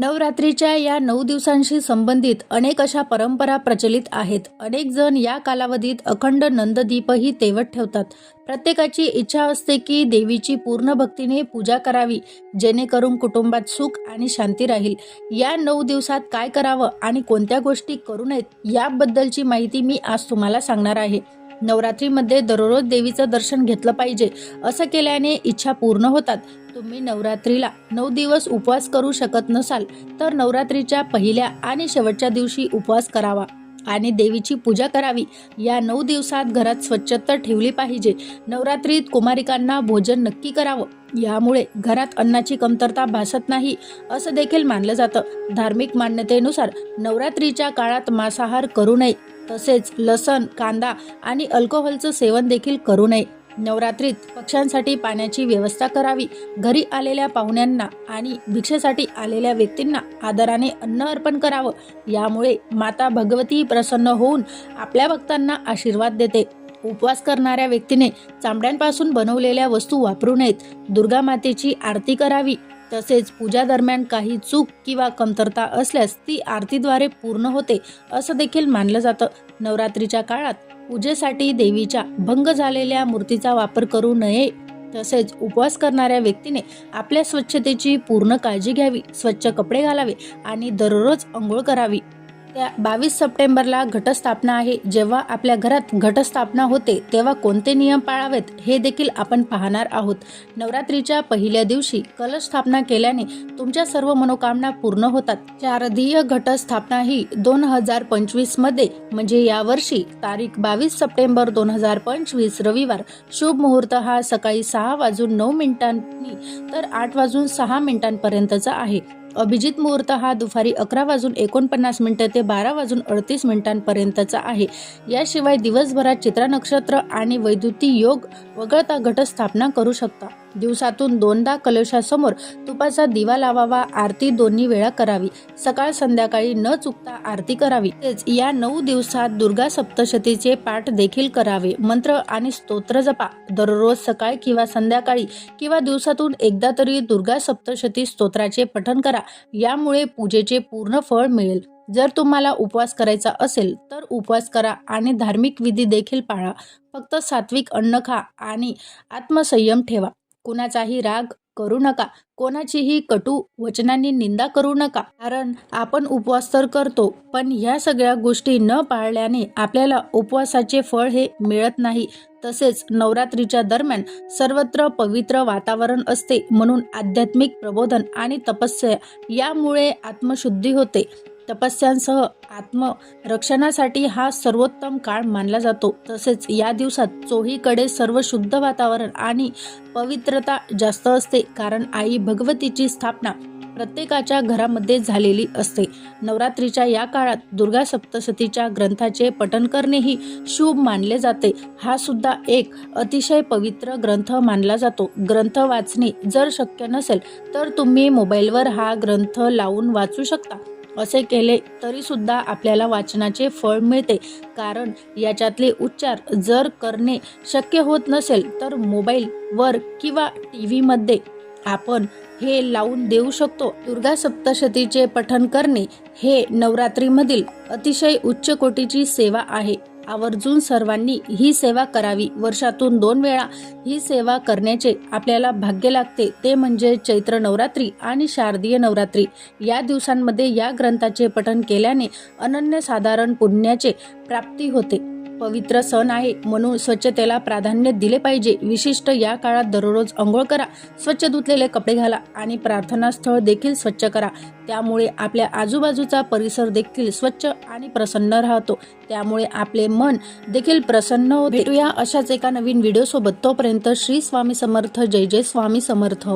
नवरात्रीच्या या नऊ दिवसांशी संबंधित अनेक अशा परंपरा प्रचलित आहेत. अनेक जण या कालावधीत अखंड नंददीपही तेवत ठेवतात. प्रत्येकाची इच्छा असते की देवीची पूर्ण भक्तीने पूजा करावी जेणेकरून कुटुंबात सुख आणि शांती राहील. या नऊ दिवसात काय करावं आणि कोणत्या गोष्टी करू नयेत याबद्दलची माहिती मी आज तुम्हाला सांगणार आहे. नवरात्रीमध्ये दररोज देवीचं दर्शन घेतलं पाहिजे. असं केल्याने इच्छा पूर्ण होतात. तुम्ही नवरात्रीला नऊ दिवस उपवास करू शकत नसाल तर नवरात्रीच्या पहिल्या आणि शेवटच्या दिवशी उपवास करावा आणि देवीची पूजा करावी. या नऊ दिवसात घरात स्वच्छता ठेवली पाहिजे. नवरात्रीत कुमारिकांना भोजन नक्की करावं. यामुळे घरात अन्नाची कमतरता भासत नाही असं देखील मानलं जातं. धार्मिक मान्यतेनुसार नवरात्रीच्या काळात मांसाहार करू नये. तसेच लसण कांदा आणि अल्कोहोलचं सेवन देखील करू नये. नवरात्रीत पक्ष्यांसाठी पाण्याची व्यवस्था करावी. घरी आलेल्या पाहुण्यांना आणि भिक्षेसाठी आलेल्या व्यक्तींना आदराने अन्न अर्पण करावं. यामुळे माता भगवती प्रसन्न होऊन आपल्या भक्तांना आशीर्वाद देते. उपवास करणाऱ्या व्यक्तीने चांबड्यांपासून बनवलेल्या वस्तू वापरू नयेत. दुर्गा मातेची आरती करावी. तसेच पूजा दरम्यान काही चूक किंवा कमतरता असल्यास ती आरतीद्वारे पूर्ण होते असं देखील मानलं जातं. नवरात्रीच्या काळात पूजेसाठी देवीच्या भंग झालेल्या मूर्तीचा वापर करू नये तसेच उपवास करणाऱ्या व्यक्तीने आपल्या स्वच्छतेची पूर्ण काळजी घ्यावी स्वच्छ कपडे घालावे आणि दररोज आंघोळ करावी. त्या बावीस सप्टेंबरला घटस्थापना आहे. जेव्हा आपल्या घरात घटस्थापना होते तेव्हा कोणते नियम पाळावेत हे देखील आपण पाहणार आहोत. नवरात्रीच्या पहिल्या दिवशी कलश स्थापना केल्याने तुमच्या सर्व मनोकामना पूर्ण होतात. शारदीय घटस्थापना ही दोन हजार पंचवीसमध्ये म्हणजे यावर्षी तारीख बावीस सप्टेंबर दोन हजार पंचवीस रविवार शुभ मुहूर्त हा सकाळी सहा वाजून नऊ मिनिटांनी तर आठ वाजून सहा मिनिटांपर्यंतचा आहे. अभिजित मुहूर्त हा दुपारी अकरा वाजून एकोणपन्नास मिनिटं ते बारा वाजून अडतीस मिनिटांपर्यंतचा आहे. याशिवाय दिवसभरात चित्रा नक्षत्र आणि वैद्युती योग वगळता घटस्थापना करू शकता. दिवसातून दोनदा कलशासमोर तुपाचा दिवा लावावा आरती दोन्ही वेळा करावी. सकाळ संध्याकाळी न चुकता आरती करावी. तेच या नऊ दिवसात दुर्गा सप्तशतीचे पाठ देखील करावे. मंत्र आणि स्तोत्र जपा. दररोज सकाळी किंवा संध्याकाळी किंवा दिवसातून एकदा तरी दुर्गा सप्तशती स्तोत्राचे पठन करा. यामुळे पूजेचे पूर्ण फळ मिळेल. जर तुम्हाला उपवास करायचा असेल तर उपवास करा आणि धार्मिक विधी देखील पाळा. फक्त सात्विक अन्न खा आणि आत्मसंयम ठेवा. कुणाचाही राग करू नका. कोणाचीही कटू वचनांनी निंदा करू नका. कारण आपण उपवास तर करतो पण ह्या सगळ्या गोष्टी न पाळल्याने आपल्याला उपवासाचे फळ हे मिळत नाही. तसेच नवरात्रीच्या दरम्यान सर्वत्र पवित्र वातावरण असते म्हणून आध्यात्मिक प्रबोधन आणि तपस्या यामुळे आत्मशुद्धी होते. तपस्यांसह आत्मरक्षणासाठी हा सर्वोत्तम काळ मानला जातो. तसेच या दिवसात चोहीकडे सर्व शुद्ध वातावरण आणि पवित्रता जास्त असते कारण आई भगवतीची स्थापना प्रत्येकाच्या घरामध्ये झालेली असते. नवरात्रीच्या या काळात दुर्गा सप्तशतीच्या ग्रंथाचे पठण करणेही शुभ मानले जाते. हा सुद्धा एक अतिशय पवित्र ग्रंथ मानला जातो. ग्रंथ वाचणे जर शक्य नसेल तर तुम्ही मोबाईलवर हा ग्रंथ लावून वाचू शकता. असे केले तरीसुद्धा आपल्याला वाचनाचे फळ मिळते. कारण याच्यातले उच्चार जर करणे शक्य होत नसेल तर मोबाईलवर किंवा टी व्हीमध्ये आपण हे लावून देऊ शकतो. दुर्गा सप्तशतीचे पठण करणे हे नवरात्रीमधील अतिशय उच्च कोटीची सेवा आहे. आवर्जून सर्वांनी ही सेवा करावी. वर्षातून दोन वेळा ही सेवा करण्याचे आपल्याला भाग्य लागते. ते म्हणजे चैत्र नवरात्री आणि शारदीय नवरात्री. या दिवसांमध्ये या ग्रंथाचे पठण केल्याने अनन्यसाधारण पुण्याचे प्राप्ती होते. पवित्र सण आहे. म्हणून स्वच्छतेला प्राधान्य दिले पाहिजे. विशिष्ट या काळात दररोज अंघोळ करा. स्वच्छ धुतलेले कपडे घाला आणि प्रार्थना स्थळ देखील स्वच्छ करा. त्यामुळे आपल्या आजूबाजूचा परिसर देखील स्वच्छ आणि प्रसन्न राहतो. त्यामुळे आपले मन देखील प्रसन्न होते. भेटूया अशाच एका नवीन व्हिडिओसोबत तोपर्यंत श्री स्वामी समर्थ. जय जय स्वामी समर्थ.